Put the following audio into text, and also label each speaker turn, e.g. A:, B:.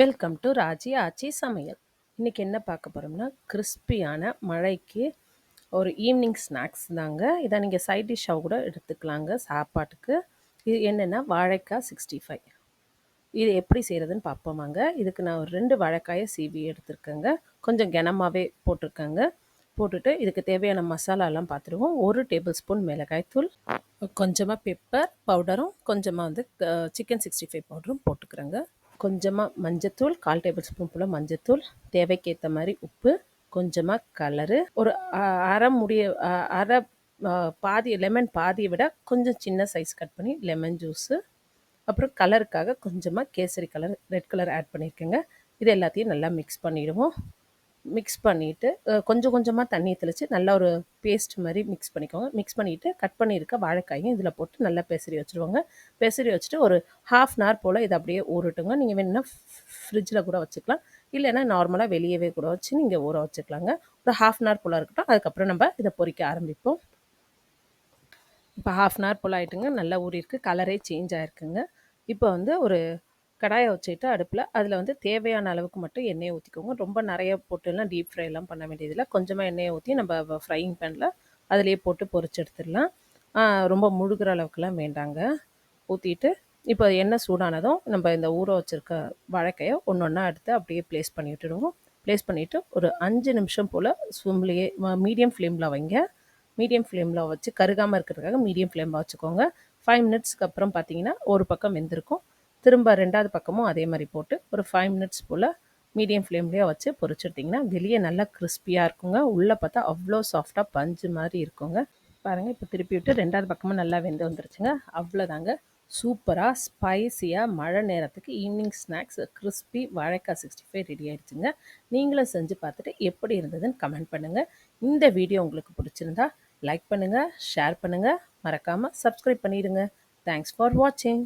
A: Welcome to Raji ஆச்சி சமையல். இன்றைக்கி என்ன பார்க்க போகிறோம்னா கிறிஸ்பியான மழைக்கு ஒரு ஈவினிங் ஸ்நாக்ஸ் தாங்க. இதை நீங்கள் சைட் டிஷ்ஷாக கூட எடுத்துக்கலாங்க சாப்பாட்டுக்கு. இது என்னென்னா வாழைக்காய் சிக்ஸ்டி ஃபைவ் இது எப்படி செய்கிறதுன்னு பார்ப்போமாங்க. இதுக்கு நான் ஒரு ரெண்டு வாழைக்காயை சீவி எடுத்துருக்கேங்க. கொஞ்சம் கனமாகவே போட்டிருக்கேங்க. போட்டுட்டு இதுக்கு தேவையான மசாலாலாம் பார்த்துருவோம். ஒரு டேபிள் ஸ்பூன் மிளகாய் தூள் கொஞ்சமாக பெப்பர் பவுடரும் கொஞ்சமாக வந்து சிக்கன் சிக்ஸ்டி ஃபைவ் பவுடரும் போட்டுக்கிறேங்க. கொஞ்சமாக மஞ்சத்தூள் கால் டேபிள் ஸ்பூன் போல் மஞ்சத்தூள் தேவைக்கேற்ற மாதிரி உப்பு கொஞ்சமாக கலரு ஒரு அரை முடிய அரை பாதி லெமன் பாதியை விட கொஞ்சம் சின்ன சைஸ் கட் பண்ணி லெமன் ஜூஸு அப்புறம் கலருக்காக கொஞ்சமாக கேசரி கலர் ரெட் கலர் ஆட் பண்ணியிருக்கேங்க இது எல்லாத்தையும் நல்லா மிக்ஸ் பண்ணிவிடுவோம் மிக்ஸ் பண்ணிவிட்டு கொஞ்சம் கொஞ்சமாக தண்ணி தெளித்து நல்லா ஒரு பேஸ்ட் மாதிரி மிக்ஸ் பண்ணிக்கோங்க. மிக்ஸ் பண்ணிவிட்டு கட் பண்ணியிருக்க வாழைக்காயும் இதில் போட்டு நல்லா பெசரி வச்சுருவாங்க. பெசரி வச்சுட்டு ஒரு ஹாஃப் அன் ஹவர் போல் இதை அப்படியே ஊறட்டுங்க. நீங்கள் வேணுன்னா ஃப்ரிட்ஜில் கூட வச்சுக்கலாம். இல்லைன்னா நார்மலாக வெளியவே கூட வச்சு நீங்கள் ஊற வச்சுக்கலாங்க. ஒரு ஹாஃப் அன் ஹவர் போல் இருக்கட்டும். அதுக்கப்புறம் நம்ம இதை பொறிக்க ஆரம்பிப்போம். இப்போ ஹாஃப் அன் ஹவர் போல் ஆகிட்டுங்க நல்லா ஊறியிருக்கு. கலரே சேஞ்ச் ஆகிருக்குங்க இப்போ வந்து ஒரு கடாயை வச்சுக்கிட்டு அடுப்பில் அதில் வந்து தேவையான அளவுக்கு மட்டும் எண்ணெயை ஊற்றிக்கோங்க ரொம்ப நிறைய போட்டுலாம் டீப் ஃப்ரைலாம் பண்ண வேண்டியதில்லை. கொஞ்சமாக எண்ணெயை ஊற்றி நம்ம ஃப்ரையிங் பேனில் அதிலே போட்டு பொறிச்சு எடுத்துடலாம். ரொம்ப முழுகிற அளவுக்குலாம் வேண்டாங்க. ஊற்றிட்டு இப்போ எண்ணெய் சூடானதும் நம்ம இந்த ஊற வச்சுருக்க வழக்கையை ஒன்று ஒன்றா எடுத்து அப்படியே ப்ளேஸ் பண்ணி விட்டுடுவோம். ப்ளேஸ் பண்ணிவிட்டு ஒரு அஞ்சு நிமிஷம் போல் ஸ்விம்லேயே மீடியம் ஃப்ளேமில் வைங்க. மீடியம் ஃப்ளேமில் வச்சு கருகாமல் இருக்கிறதுக்காக மீடியம் ஃப்ளேமில் வச்சுக்கோங்க. ஃபைவ் மினிட்ஸ்க்கு அப்புறம் பார்த்தீங்கன்னா ஒரு பக்கம் வெந்திருக்கும். திரும்ப ரெண்டாவது பக்கமும் அதே மாதிரி போட்டு ஒரு ஃபைவ் மினிட்ஸ் போல் மீடியம் ஃப்ளேம்லேயே வச்சு பொரிச்சிட்டிங்கன்னா வெளியே நல்லா கிறிஸ்பியாக இருக்குங்க. உள்ளே பார்த்தா அவ்வளோ சாஃப்டாக பஞ்சு மாதிரி இருக்குங்க. பாருங்கள் இப்போ திருப்பி விட்டு ரெண்டாவது பக்கமும் நல்லா வெந்து வந்துருச்சுங்க. அவ்வளோதாங்க. சூப்பராக ஸ்பைஸியாக மழை நேரத்துக்கு ஈவினிங் ஸ்நாக்ஸ் கிறிஸ்பி வாழைக்காய் சிக்ஸ்டி ஃபைவ் ரெடி ஆகிடுச்சுங்க நீங்களும் செஞ்சு பார்த்துட்டு எப்படி இருந்ததுன்னு கமெண்ட் பண்ணுங்கள் இந்த வீடியோ உங்களுக்கு பிடிச்சிருந்தா லைக் பண்ணுங்கள் ஷேர் பண்ணுங்கள் மறக்காமல் சப்ஸ்கிரைப் பண்ணிடுங்க. தேங்க்ஸ் ஃபார் வாட்சிங்